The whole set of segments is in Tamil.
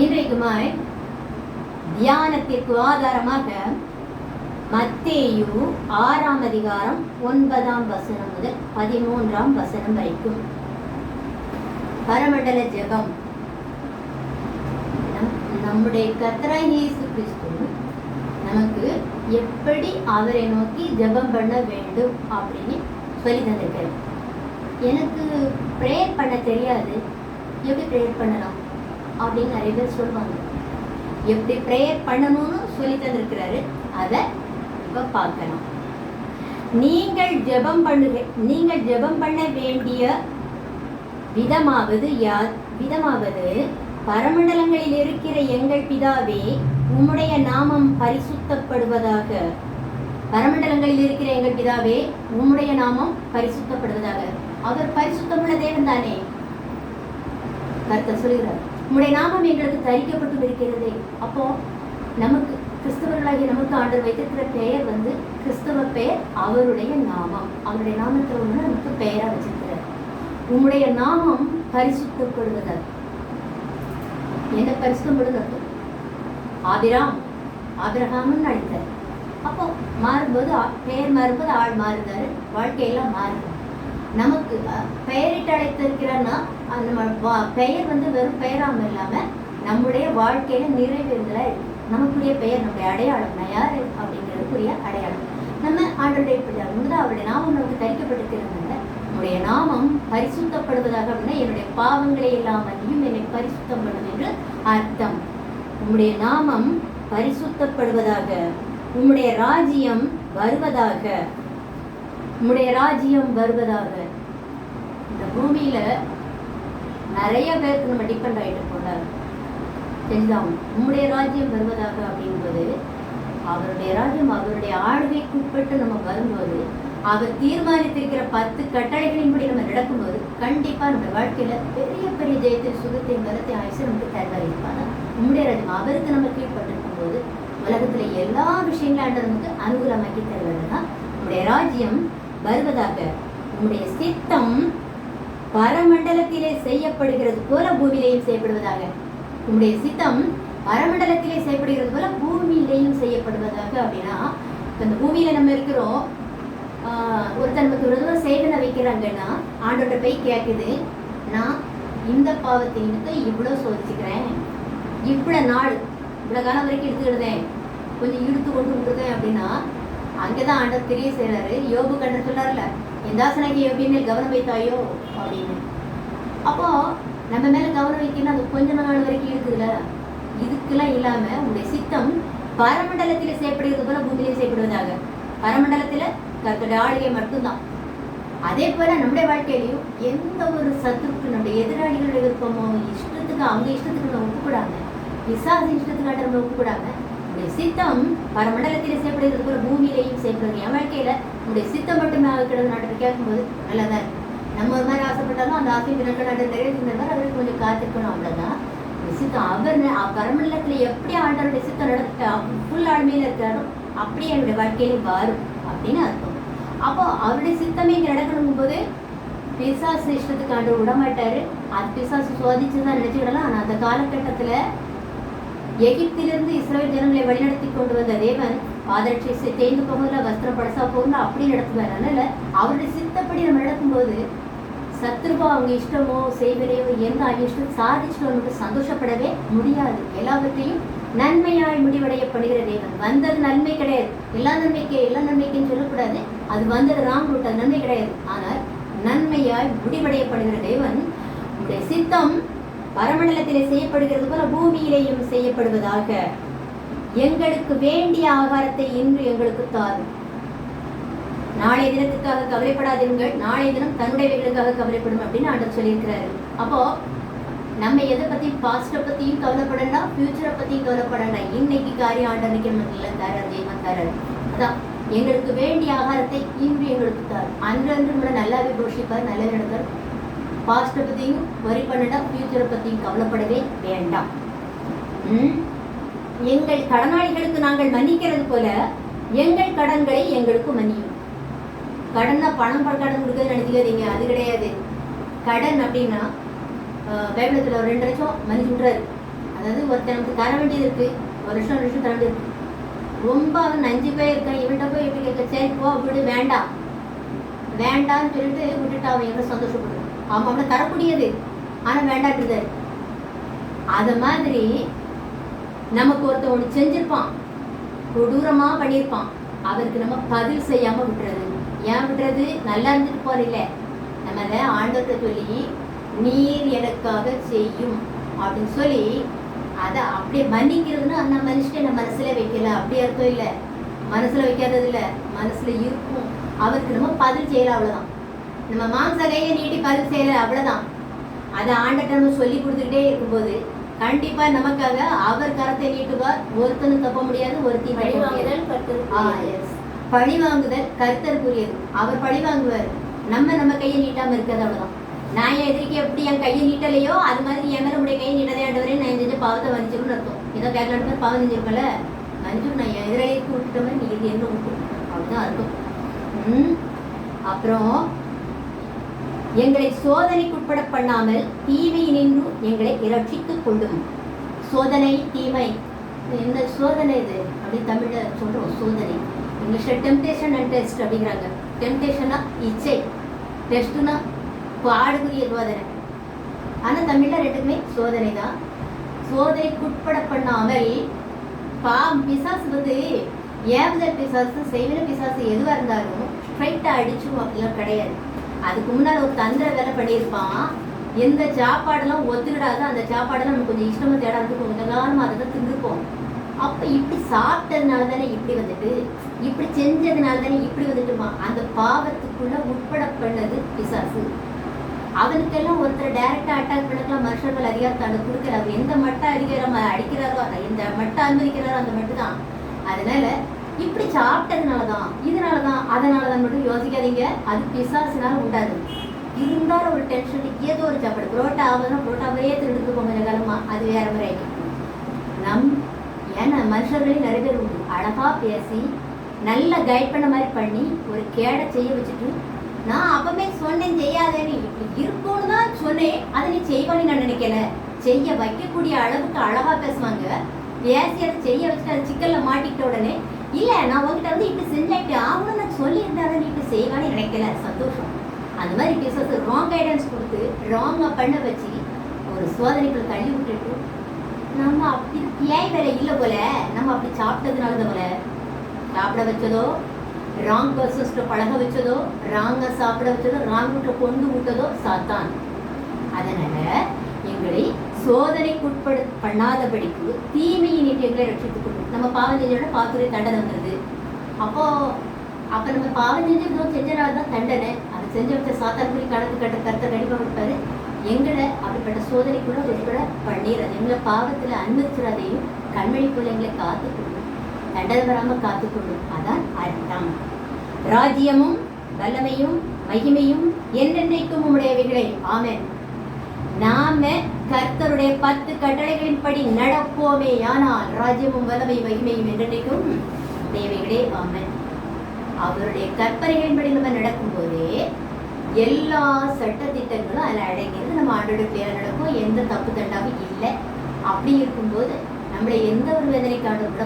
இன்றைக்குமாய் தியானத்திற்கு ஆதாரமாக மத்தேயு ஆறாம் அதிகாரம் ஒன்பதாம் வசனம் முதல் பதிமூன்றாம் வசனம் வரைக்கும். பரமண்டல ஜெபம். நம்- நம்முடைய கர்த்தராய் இயேசு கிறிஸ்து நமக்கு எப்படி அவரை நோக்கி ஜெபம் பண்ண வேண்டும் அப்படின்னு சொல்லி தந்திருக்காரு எனக்கு ப்ரேயர் பண்ண தெரியாது. எப்படி ப்ரேயர் பண்ணலாம்? அப்படின்னு நிறைய பேர் சொல்லுவாங்க. எப்படி ப்ரேயர் பண்ணணும்னு சொல்லி தந்திருக்கிறாரு. அதை இப்போ பார்க்கலாம். நீங்கள் ஜெபம் பண்ணுக நீங்கள் ஜெபம் பண்ண வேண்டிய விதமாவது யார் விதமாவது பரமண்டலங்களில் இருக்கிற எங்கள் பிதாவே உம்முடைய நாமம் பரிசுத்தப்படுவதாக. பரமண்டலங்களில் இருக்கிற எங்கள் பிதாவே உம்முடைய நாமம் பரிசுத்தப்படுவதாக. அவர் பரிசுத்தமுள்ள தேவன் தானே கருத்தை சொல்கிறார் உங்களுடைய நாமம் எங்களுக்கு தரிக்கப்பட்டு இருக்கிறதே அப்போ நமக்கு கிறிஸ்தவர்களாகிய நமக்கு ஆண்டர் வைத்திருக்கிற பெயர் வந்து கிறிஸ்தவ பெயர் அவருடைய நாமம். அவருடைய நாமத்தில் ஒன்று நமக்கு பெயராக வச்சிருக்கிறார். உம்முடைய நாமம் பரிசுத்தப்படுவதாக என்ன பரிசுத்தப்படுவது ஆபிராம். ஆபிரகாம்னு அழைத்தார். அப்போ மாறும்போது பெயர் மாறும்போது ஆள் மாறுதாரு வாழ்க்கையெல்லாம் மாறுது நமக்கு பெயரிட்டு அழைத்திருக்கிறன்னா அந்த நம்ம வா- பெயர் வந்து வெறும் பெயராமல் இல்லாம நம்முடைய வாழ்க்கையில நிறைவேறுதலா இருக்கு. நமக்குரிய பெயர் நம்முடைய அடையாளம் நான் யார்? அப்படிங்கிறதுக்குரிய அடையாளம். நம்ம ஆண்டருடைய பிள்ளைகள் முன்னதாக அவருடைய நாமம் நமக்கு தரிக்கப்பட்டிருக்கிறதுனால உன்னுடைய நாமம் பரிசுத்தப்படுவதாக அப்படின்னா என்னுடைய பாவங்களே இல்லாமலையும் என்னை பரிசுத்தம் பண்ணும் என்று அர்த்தம். உம்முடைய நாமம் பரிசுத்தப்படுவதாக உம்முடைய ராஜ்யம் வருவதாக உம்முடைய ராஜ்யம் வருவதாக. இந்த பூமியில நிறைய பேருக்கு நம்ம டிபெண்ட் ஆகிட்டு போனார் தெரிஞ்சுதான் உம்முடைய ராஜ்யம் வருவதாக அப்படின்போது அவருடைய ராஜ்யம் அவருடைய ஆளுகைக்கு உட்பட்டு நம்ம வரும்போது அவர் தீர்மானித்திருக்கிற பத்து கட்டளைகளின்படி நம்ம நடக்கும்போது கண்டிப்பா நம்ம வாழ்க்கையில பெரிய பெரிய ஜெயத்தை சுகத்தை பலத்தை ஆயுசு நமக்கு தயாரிப்பாங்க இருப்பாங்க உம்முடைய ராஜ்யம் அவருக்கு நம்ம கீழ்பட்டிருக்கும் போது உலகத்துல எல்லா விஷயங்களும் நமக்கு அனுகூலமாக்கி தருவதுதான் உம்முடைய ராஜ்யம் வருவதாக உம்முடைய சித்தம் பரமண்டலத்திலே செய்யப்படுகிறது போல பூமியிலேயும் செய்யப்படுவதாக. உம்முடைய சித்தம் பரமண்டலத்திலே செய்யப்படுகிறது போல பூமியிலேயும் செய்யப்படுவதாக அப்படின்னா இப்போ இந்த பூமியில நம்ம இருக்கிறோம். ஆஹ் ஒருத்தர் நமக்கு விரோதமா சேவனை வைக்கிறாங்கன்னா ஆண்டோட போய் கேட்குது நான் இந்த பாவத்தை எடுத்து இவ்வளோ சோதிச்சுக்கிறேன். இவ்வளோ நாள் இவ்வளோ காலம் வரைக்கும் எடுத்துக்கிடுதேன் கொஞ்சம் இழுத்து கொண்டு விட்டுருதேன் அப்படின்னா அங்கேதான் ஆண்டவர் தெரிய செய்கிறாரு யோபு கண்ணன் சொல்றாருல எந்தாசனாகி யோபின்னு கவனம் வைத்தாயோ? அப்படின்னு. அப்போ நம்ம மேல கவனம் வைக்கணும் அது கொஞ்ச நாள் வரைக்கும் இருக்குதுல்ல இதுக்கெல்லாம் இல்லாம உங்களுடைய சித்தம் பரமண்டலத்தில் செய்யப்படுகிறது போல பூமியிலே செய்யப்படுவதாக. பரமண்டலத்துல கர்த்தருடைய ஆளுகை மட்டும்தான். அதே போல நம்முடைய வாழ்க்கையிலையும் எந்த ஒரு சத்துருக்கு நம்முடைய எதிராளிகளுடைய விருப்பமோ இஷ்டத்துக்கு அவங்க இஷ்டத்துக்கு நம்ம ஒப்புக்கூடாங்க விசாச இஷ்டத்துக்காட்ட நம்ம ஒப்புக்கூடாங்க உங்களுடைய சித்தம் பரமண்டலத்தில் செய்யப்படுகிறது. போல பூமியிலையும் செய்யப்படுகிறது. என் வாழ்க்கையில உங்களுடைய சித்தம் மட்டுமே ஆகிறது நாட்டு கேட்கும்போது நல்லதா நம்ம ஒரு மாதிரி ஆசைப்பட்டாலும் அந்த ஆசை பிறகு நாட்டு நிறைவேற்றின மாதிரி அவருக்கு கொஞ்சம் காத்திருக்கணும் அவ்வளவுதான். சித்தம் அவர் பரமண்டலத்தில் எப்படி ஆண்டவருடைய சித்தம் நடத்த ஃபுல் ஆழ்மையில இருக்காரோ அப்படியே என்னுடைய வாழ்க்கையிலே வரும் அப்படின்னு அர்த்தம். அப்போ அவருடைய சித்தமே இங்கே நடக்கணும் போது பிசாசு இஷ்டத்துக்கு ஆண்டவர் விட மாட்டாரு அது பிசாசு சோதிச்சுதான் நினைச்சுக்கிடலாம். ஆனால் அந்த காலகட்டத்தில் எகிப்திலிருந்து இஸ்ரேல் ஜனங்களை வழிநடத்தி கொண்டு வந்த தேவன் பாதரட்சி செ- தேய்ந்து போகல வஸ்திரம் படசா போகல அப்படி நடத்துவார். அதனால அவருடைய சித்தப்படி நம்ம நடக்கும்போது சத்ருவா அவங்க இஷ்டமோ செய்வரையோ எந்த அவங்க இஷ்டம் சாதிச்சுட்டு நமக்கு சந்தோஷப்படவே முடியாது. எல்லாவற்றையும் நன்மையாய் முடிவடையப்படுகிற தேவன். வந்தது நன்மை கிடையாது. எல்லா நன்மைக்கு எல்லா நன்மைக்குன்னு சொல்லக்கூடாது. அது வந்தது ராங் ரூட் அது நன்மை கிடையாது. ஆனால் நன்மையாய் முடிவடையப்படுகிற தேவன் உடைய சித்தம் பரமண்டலத்திலே செய்யப்படுகிறது போல பூமியிலேயும் செய்யப்படுவதாக. எங்களுக்கு வேண்டிய ஆகாரத்தை இன்று எங்களுக்கு தாரும். நாளைய தினத்துக்காக கவலைப்படாதிருங்கள். நாளைய தினம் தன்னுடையவைகளுக்காக கவலைப்படும் அப்படின்னு ஆண்டவர் சொல்லியிருக்கிறாரு. அப்போ நம்ம எதை பத்தி பாஸ்டை பத்தியும் கவலைப்படண்டா ஃபியூச்சரை பத்தியும் கவலைப்படண்டா? இன்னைக்கு காரியம் ஆண்டவனுக்கு நமக்கு இல்லை தரார் தெய்வம் தரார் அதான் எங்களுக்கு வேண்டிய ஆகாரத்தை இன்று எங்களுக்கு தார் அன்றன்று கூட நல்லாவே போஷிப்பார் நல்ல நடத்தார் பாஸ்ட்டை பற்றியும் வரி பண்ணடா ஃபியூச்சரை பற்றியும் கவலைப்படவே வேண்டாம். எங்கள் கடனாளிகளுக்கு நாங்கள் மன்னிக்கிறது போல எங்கள் கடன்களை எங்களுக்கு மன்னியும். கடனை பணம் ப- கடன் கொடுக்குறது நினைச்சுக்காதீங்க அது கிடையாது. கடன் அப்படின்னா ஆஹ், ஒரு ரெண்டு லட்சம் மன்னிச்சு விட்றாரு அதாவது ஒருத்தனுக்கு நமக்கு தர வேண்டியது இருக்குது ஒரு வருஷம் ஒரு வருஷம் தர வேண்டியது ரொம்ப அவன் நஞ்சு போய் இருக்கான் இவன்கிட்ட போய் எப்படி கேட்க சரி போ விடு வேண்டாம். வேண்டாம்னு சொல்லிட்டு விட்டுட்டு அவன் எவ்வளோ சந்தோஷப்படுவான் அவன் அவனை தரக்கூடியது. ஆனால் வேண்டாட்டுதாரு அது மாதிரி நமக்கு ஒருத்தன் ஒன்று செஞ்சிருப்பான். கொடூரமாக பண்ணியிருப்பான் அவருக்கு நம்ம பதில் செய்யாமல் விட்டுறது. ஏன் விட்டுறது? நல்லா இருந்துட்டு இல்லை. நம்ம அதை ஆண்டத்தை சொல்லி நீர் எனக்காக செய்யும். அப்படின்னு சொல்லி அதை அப்படியே மன்னிக்கிறதுன்னா அந்த மனுஷனை நம்ம மனசில் வைக்கல. அப்படியே அர்த்தம் இல்லை. மனசில் வைக்காதது இல்லை. மனசில் இருக்கும். அவருக்கு நம்ம பதில் செய்யல அவ்வளவுதான். நம்ம மாம்ச கையை நீட்டி பதில் செய்யல அவ்வளவுதான். அதை ஆண்டட்ட நம்ம சொல்லி கொடுத்துக்கிட்டே இருக்கும்போது கண்டிப்பா நமக்காக அவர் கரத்தை நீட்டுவார் ஒருத்தனும் தப்ப முடியாது ஒருத்தி பழி வாங்குதல் கர்த்தருக்குரியது. அவர் பழி வாங்குவார் நம்ம நம்ம கையை நீட்டாம இருக்கிறது அவ்வளவுதான். நான் என் எதிரிக்கு எப்படி என் கையை நீட்டலையோ அது மாதிரி என் மேல உடைய கையை நீட்டதே ஆண்டவரே நான் செஞ்ச பாவத்தை வஞ்சிரும்னு அர்த்தம். ஏதோ மாதிரி பாவம் செஞ்சிருக்கல வஞ்சிரும் நான் என் எதிராளிக்கு விட்டுட்ட மாதிரி நீ இது என்ன விட்டு அப்படிதான் அர்த்தம். அப்புறம் எங்களை சோதனைக்குட்பட பண்ணாமல் தீமையினின்றும் எங்களை இரட்சித்துக் கொள்ளும். சோதனை தீமை. என்ன சோதனை இது? அப்படி தமிழ்ல சொல்றோம் சோதனை. இங்கிலீஷ்ல டெம்டேஷன் அண்ட் டெஸ்ட் அப்படிங்கிறாங்க. டெம்டேஷனா இச்சை டெஸ்ட்னா பாடுகுரிய சோதனை ஆனால் தமிழ்ல ரெண்டுக்குமே சோதனை தான் சோதனைக்குட்பட பண்ணாமல் பாம் பிசாசு வந்து ஏவுதல் பிசாசு செய்வின பிசாசு எதுவாக இருந்தாலும் ஸ்ட்ரைட்டா அடிச்சும் அப்படிலாம் கிடையாது. அதுக்கு முன்னாடி ஒரு தந்திர வேலை பண்ணியிருப்பான். எந்த சாப்பாடெல்லாம் ஒத்துக்கிடாது அந்த சாப்பாடெல்லாம் நமக்கு கொஞ்சம் இஷ்டமாக தேட இருந்து கொஞ்சம் காலமாக அதை தான் தின்னுப்போம். அப்ப இப்படி சாப்பிட்டதுனால தானே இப்படி வந்துட்டு இப்படி செஞ்சதுனால தானே இப்படி வந்துட்டுமா? அந்த பாவத்துக்குள்ள உட்பட பண்ணது பிசாசு. அவனுக்கெல்லாம் ஒருத்தர் டைரக்டா அட்டாக் பண்ணக்கெல்லாம் மனுஷர்கள் அதிகாரத்தை அந்த கொடுக்கல. அவர் எந்த மட்டம் அதிகாரம் அடிக்கிறாரோ எந்த மட்டம் அனுமதிக்கிறாரோ அந்த மட்டும் தான் அதனால இப்படி சாப்பிட்டதுனால தான் இதனால தான் அதனால தான் மட்டும் யோசிக்காதீங்க. அது பிசாசுனால உண்டாது இருந்தாலும் ஒரு டென்ஷன் ஏதோ ஒரு சாப்பாடு புரோட்டா ஆகுதுன்னா புரோட்டாவே திருடுத்து கொஞ்சம் கொஞ்ச காலமா அது வேற மாதிரி ஆயிடும். நம் ஏன்னா மனுஷர்களே நிறைய பேர் உண்டு. அழகாக பேசி நல்ல கைட் பண்ண மாதிரி பண்ணி ஒரு கேடை செய்ய வச்சுட்டு நான் அப்பவே சொன்னேன் செய்யாதேன்னு இப்படி இருக்கும்னு தான் சொன்னேன். அதை நீ செய்வானு நான் நினைக்கல. செய்ய வைக்கக்கூடிய அளவுக்கு அழகா பேசுவாங்க. பேசி அதை செய்ய வச்சுட்டு அது சிக்கல்ல மாட்டிக்கிட்ட உடனே இல்ல நான் உங்ககிட்ட வந்து இப்படி செஞ்சாட்டு ஆகணும் நான் சொல்லியிருந்தா நீ இப்படி செய்வான்னு நினைக்கல சந்தோஷம். அந்த மாதிரி பிசஸ் ராங் கைடன்ஸ் கொடுத்து ராங்கா பண்ண வச்சு ஒரு சோதனைக்குள்ள தள்ளி விட்டுட்டு நம்ம அப்படி ஏன் வேலை இல்லை போல? நம்ம அப்படி சாப்பிட்டதுனால தான் போல? சாப்பிட வச்சதோ ராங் பர்சன்ஸ்ட பழக வச்சதோ ராங்கா சாப்பிட வச்சதோ ராங் ரூட்ல கொண்டு விட்டதோ சாத்தான். அதனால எங்களை சோதனைக்குட்படு பண்ணாதபடிக்கு தீமையின் எங்களை ரட்சித்துக் கொள்ளும். நம்ம பாவம் செஞ்சோட பாத்துரை தண்டனை வந்துருது. அப்போ அப்ப நம்ம பாவம் செஞ்சதும் செஞ்சனால தான் தண்டனை. அதை செஞ்ச வச்ச சாத்தான்குடி கணக்கு கட்ட கருத்தை கண்டிப்பாக கொடுப்பாரு. எங்களை அப்படிப்பட்ட சோதனைக்குள்ள உட்பட பண்ணிடுறது எங்களை பாவத்துல அனுமதிச்சிடாதையும் கண்மணி போல எங்களை காத்துக்கொள்ளும் தண்டனை வராம காத்துக்கொள்ளும் அதான் அர்த்தம். ராஜ்யமும் வல்லமையும் மகிமையும் என்னென்னைக்கும் உடையவைகளே ஆமேன். நாம கர்த்தருடைய பத்து கட்டளைகளின்படி நடப்போமே ஆனால் ராஜ்யமும் வல்லமை மகிமையும் என்றென்னைக்கும் தேவைகளே ஆமென். அவருடைய கற்பனைகளின்படி நம்ம நடக்கும்போதே எல்லா சட்ட திட்டங்களும் அதில் அடங்கியது நம்ம ஆண்டோட பேர நடக்கும் எந்த தப்பு தண்டாவும் இல்லை. அப்படி இருக்கும்போது நம்மளை எந்த ஒரு வேதனைக்காக விட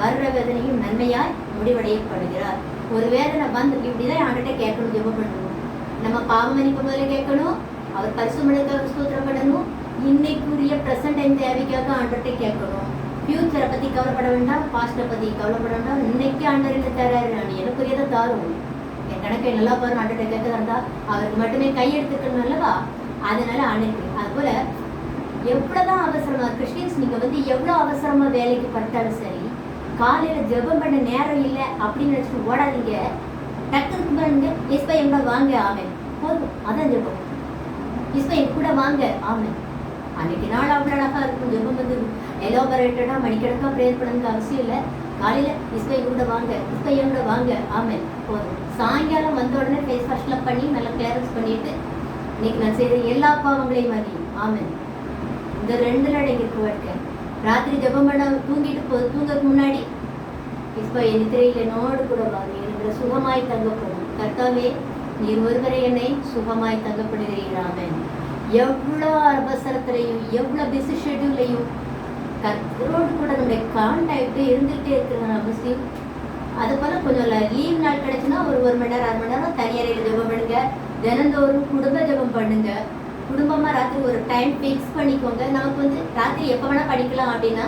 வர்ற வேதனையும் நன்மையாய் முடிவடையப்படுகிறார். ஒரு வேதனை வந்து இப்படிதான் ஆண்டுகிட்ட கேட்கணும் ஜெபம் பண்ணணும். நம்ம பாவம் போதில் கேட்கணும். அவர் பரிசுமடைக்காக ஸ்தோத்திரப்படணும். இன்னைக்குரிய ப்ரெசன்ட் டைம் தேவைக்காக ஆண்டர்கிட்ட கேட்கணும். ஃபியூச்சரை பத்தி கவலைப்பட வேண்டாம் பாஸ்டை பத்தி கவலைப்பட வேண்டாம். இன்னைக்கு ஆண்டர் என்ன தராரு நான் எனக்குரியதை தாரும். என் கணக்கை நல்லா பாரு ஆண்டுகிட்ட கேட்க இருந்தா அவருக்கு மட்டுமே கையெடுத்துக்கணும் அல்லவா அதனால ஆண்டுக்கு அது போல எவ்வளவுதான் அவசரமா கிறிஸ்டியன்ஸ் நீங்க வந்து எவ்வளவு அவசரமா வேலைக்கு பட்டாலும் சரி காலையில ஜெபம் பண்ண நேரம் இல்லை அப்படின்னு நினைச்சிட்டு ஓடாதீங்க. டக்குனு பாருங்க எஸ் பை கூட வாங்க ஆமென். போதும். அதான் ஜெபம். இஸ்பா என் கூட வாங்க ஆமாம் அன்னைக்கு நாள் அவ்வளோ அழகாக இருக்கும் ஜெபம் வந்து எலோபரேட்டடாக மணிக்கணக்காக ப்ரேயர் பண்ணதுக்கு அவசியம் இல்லை. காலையில் இஸ்பா கூட வாங்க இஸ்பா கூட வாங்க ஆமாம் போதும். சாயங்காலம் வந்த உடனே ஃபேஸ் வாஷ்லாம் பண்ணி நல்லா கிளியரன்ஸ் பண்ணிட்டு இன்னைக்கு நான் செய்த எல்லா பாவங்களையும் மாதிரி ஆமாம் இந்த ரெண்டு நடைக்கு வாழ்க்கை. ராத்திரி ஜெபம் பண்ண தூங்கிட்டு போ தூங்கறதுக்கு முன்னாடி இப்போ என் திரையில் நோடு கூட வாங்க என்கிற சுகமாய் தங்கப்படும் கர்த்தாவே நீர் ஒருவரை என்னை சுகமாய் தங்கப்படுகிறீராமன் எவ்வளோ அவசரத்துலையும் எவ்வளோ பிஸி ஷெட்யூலையும் கத்தரோடு கூட நம்முடைய கான்டாக்ட் இருந்துகிட்டே இருக்கிறது அவசியம் அது போல் கொஞ்சம் லீவ் நாள் கிடைச்சுன்னா ஒரு ஒரு மணி நேரம் அரை மணி நேரம் தனியறையில் ஜெபம் பண்ணுங்க. தினந்தோறும் குடும்ப ஜெபம் பண்ணுங்க. குடும்பமாக ராத்திரி ஒரு டைம் ஃபிக்ஸ் பண்ணிக்கோங்க. நமக்கு வந்து ராத்திரி எப்போ வேணால் படிக்கலாம் அப்படின்னா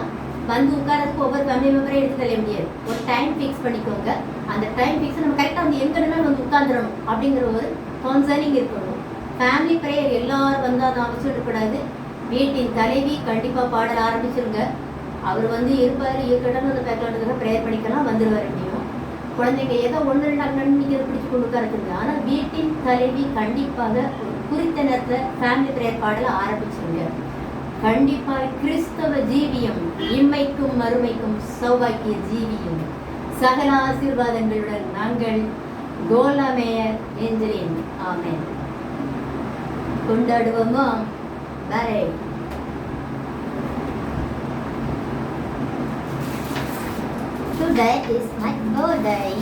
வந்து உட்காரதுக்கு ஒவ்வொரு ஃபேமிலி மெம்பரே எடுத்து தள்ள முடியாது ஒரு டைம் ஃபிக்ஸ் பண்ணிக்கோங்க. அந்த டைம் ஃபிக்ஸ் நம்ம கரெக்டாக வந்து எங்க வேணாலும் வந்து உட்காந்துடணும் அப்படிங்கிற ஒரு கவுன்சலிங் இருக்கணும். ஃபேமிலி ப்ரேயர் எல்லாரும் வந்தால் அதை அவசியம் வீட்டின் தலைவி கண்டிப்பாக பாடல் ஆரம்பிச்சிருங்க. அவர் வந்து இருப்பார் இருக்கட்டும் அந்த பேக்ரவுண்டுக்காக ப்ரேயர் பண்ணிக்கலாம் வந்துடுவார் எப்படியும் குழந்தைங்க ஏதோ ஒன்று ரெண்டு அண்ணன் நீங்கள் பிடிச்சி கொண்டு உட்காரத்துங்க ஆனால் வீட்டின் தலைவி கண்டிப்பாக ஒரு குறித்த நேரத்தில் ஃபேமிலி ப்ரேயர் பாடலை ஆரம்பிச்சிருங்க. கண்டிப்பாக கிறிஸ்தவ ஜீவியம் இம்மைக்கும் மறுமைக்கும் சௌபாக்கிய ஜீவியம். சகல ஆசீர்வாதங்களுடன் நாங்கள் கோலமேயர் என்கிறேன் ஆமேன். கொண்டாடுவோமோ? வரே. Today is my birthday.